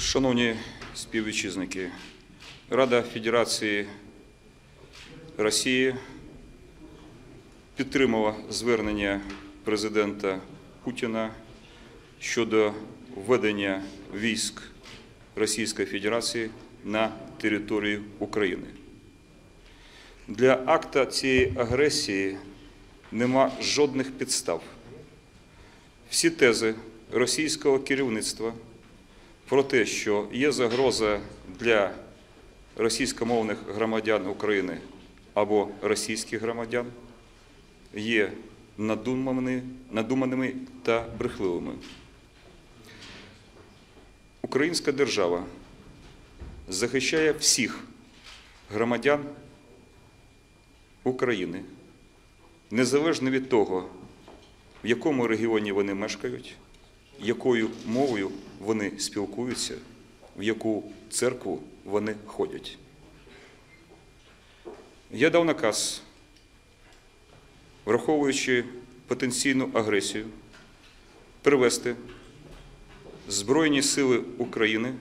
Шановні співвітчизники, Рада Федерації Росії підтримала звернення президента Путіна щодо введення військ Російської Федерації на територію України. Для акта цієї агресії нема жодних підстав. Всі тези російського керівництва про те, що є загроза для російськомовних громадян України або російських громадян, є надуманими, та брехливими. Українська держава захищає всіх громадян України, незалежно від того, в якому регіоні вони мешкають, якою мовою вони спілкуються, в яку церкву вони ходять. Я дав наказ, враховуючи потенційну агресію, привести Збройні Сили України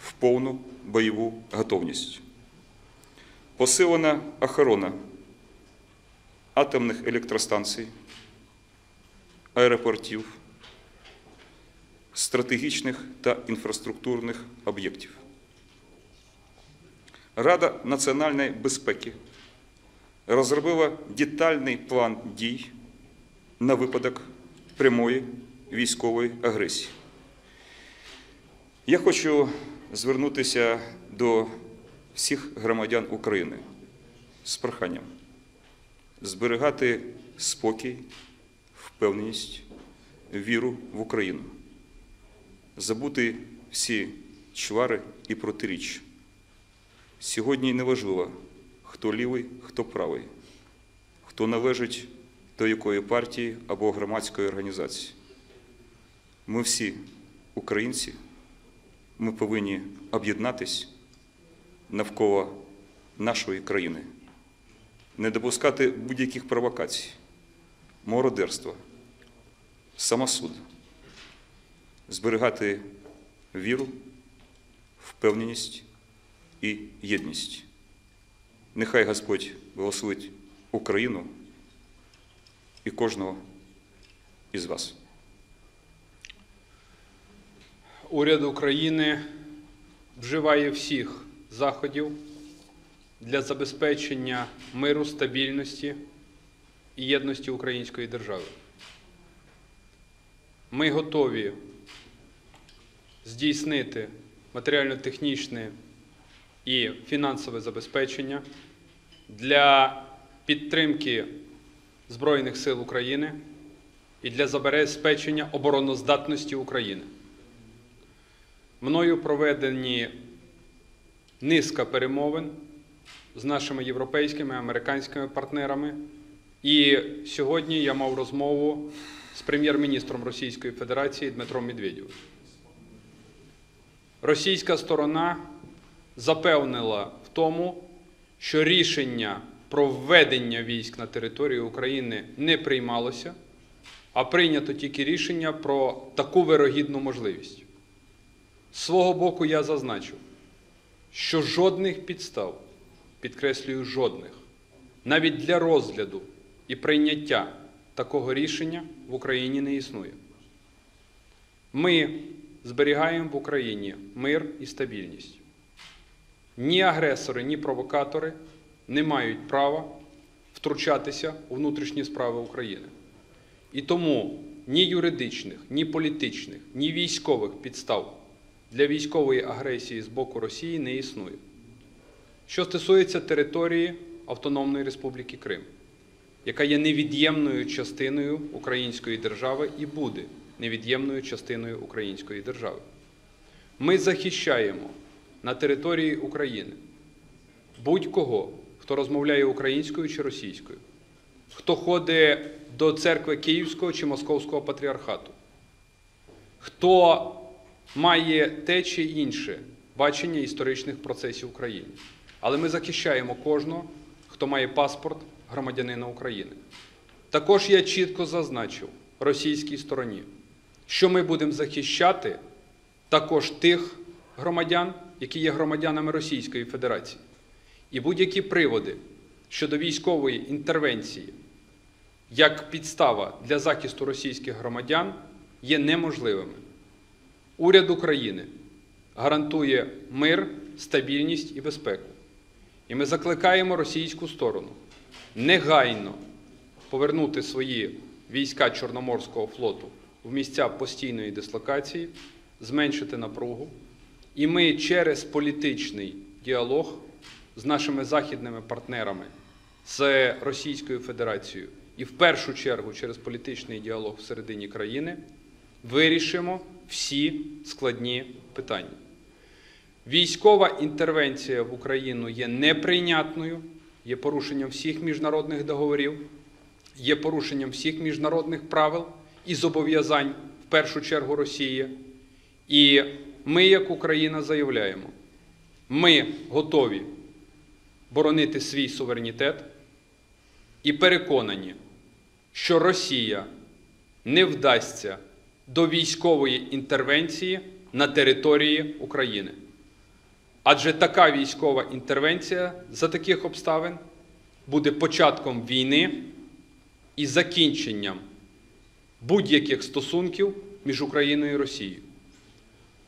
в повну бойову готовність. Посилена охорона атомних електростанцій, аеропортів, стратегічних та інфраструктурних об'єктів. Рада національної безпеки розробила детальний план дій на випадок прямої військової агресії. Я хочу звернутися до всіх громадян України з проханням зберігати спокій, впевненість, віру в Україну, забути всі чвари і протиріч. Сьогодні неважливо, хто лівий, хто правий, хто належить до якої партії або громадської організації. Ми всі українці, ми повинні об'єднатись навколо нашої країни, не допускати будь-яких провокацій, мародерства, самосуд, зберігати віру, впевненість і єдність. Нехай Господь благословить Україну і кожного із вас. Уряд України вживає всіх заходів для забезпечення миру, стабільності і єдності української держави. Ми готові здійснити матеріально-технічне і фінансове забезпечення для підтримки Збройних сил України і для забезпечення обороноздатності України. Мною проведені низка перемовин з нашими європейськими американськими партнерами. І сьогодні я мав розмову з прем'єр-міністром Російської Федерації Дмитром Медведєвим. Російська сторона запевнила в тому, що рішення про введення військ на територію України не приймалося, а прийнято тільки рішення про таку вирогідну можливість. З свого боку я зазначив, що жодних підстав, підкреслюю, жодних, навіть для розгляду і прийняття такого рішення в Україні не існує. Ми зберігаємо в Україні мир і стабільність. Ні агресори, ні провокатори не мають права втручатися у внутрішні справи України. І тому ні юридичних, ні політичних, ні військових підстав для військової агресії з боку Росії не існує. Що стосується території Автономної Республіки Крим, яка є невід'ємною частиною української держави і буде невід'ємною частиною української держави. Ми захищаємо на території України будь-кого, хто розмовляє українською чи російською, хто ходить до церкви Київського чи Московського патріархату, хто має те чи інше бачення історичних процесів в Україні. Але ми захищаємо кожного, хто має паспорт громадянина України. Також я чітко зазначив російській стороні, що ми будемо захищати також тих, громадян, які є громадянами Російської Федерації. І будь-які приводи щодо військової інтервенції як підстава для захисту російських громадян є неможливими. Уряд України гарантує мир, стабільність і безпеку. І ми закликаємо російську сторону негайно повернути свої війська Чорноморського флоту в місця постійної дислокації, зменшити напругу. І ми через політичний діалог з нашими західними партнерами, з Російською Федерацією і в першу чергу через політичний діалог всередині країни вирішимо всі складні питання. Військова інтервенція в Україну є неприйнятною, є порушенням всіх міжнародних договорів, є порушенням всіх міжнародних правил і зобов'язань в першу чергу Росії. І ми, як Україна, заявляємо, ми готові боронити свій суверенітет і переконані, що Росія не вдасться до військової інтервенції на території України. Адже така військова інтервенція за таких обставин буде початком війни і закінченням будь-яких стосунків між Україною і Росією.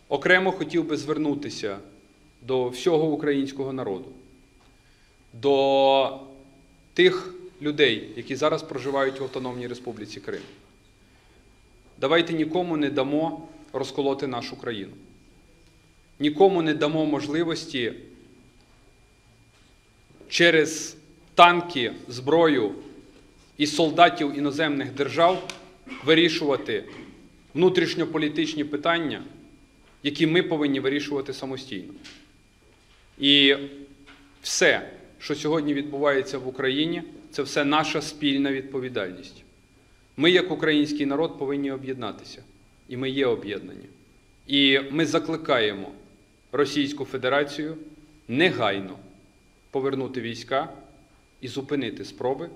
Окремо хотів би звернутися до всього українського народу, до тих людей, які зараз проживають в Автономній Республіці Крим. Давайте нікому не дамо розколоти нашу країну. Нікому не дамо можливості через танки, зброю і солдатів іноземних держав вирішувати внутрішньополітичні питання, які ми повинні вирішувати самостійно. І все, що сьогодні відбувається в Україні, це все наша спільна відповідальність. Ми, як український народ, повинні об'єднатися. І ми є об'єднані. І ми закликаємо Російську Федерацію негайно повернути війська і зупинити спроби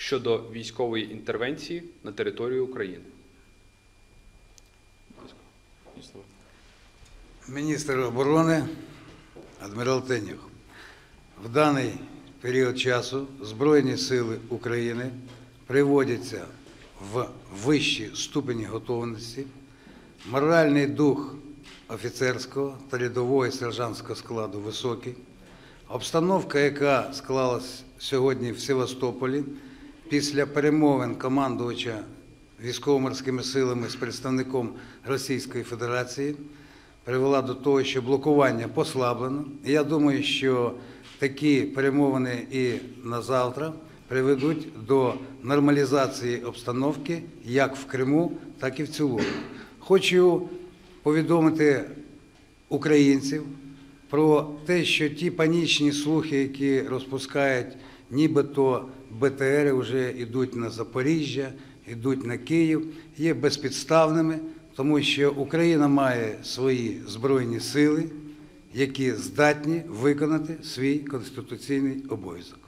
щодо військової інтервенції на територію України. Міністр оборони адмірал Тенюх. В даний період часу Збройні сили України приводяться в вищі ступені готовності, моральний дух офіцерського та рядового і сержантського складу високий. Обстановка, яка склалась сьогодні в Севастополі після перемовин командувача військово-морськими силами з представником Російської Федерації, привела до того, що блокування послаблено. Я думаю, що такі перемовини і на завтра приведуть до нормалізації обстановки як в Криму, так і в цілому. Хочу повідомити українців про те, що ті панічні слухи, які розпускають, нібито БТРи вже йдуть на Запоріжжя, йдуть на Київ, є безпідставними, тому що Україна має свої збройні сили, які здатні виконати свій конституційний обов'язок.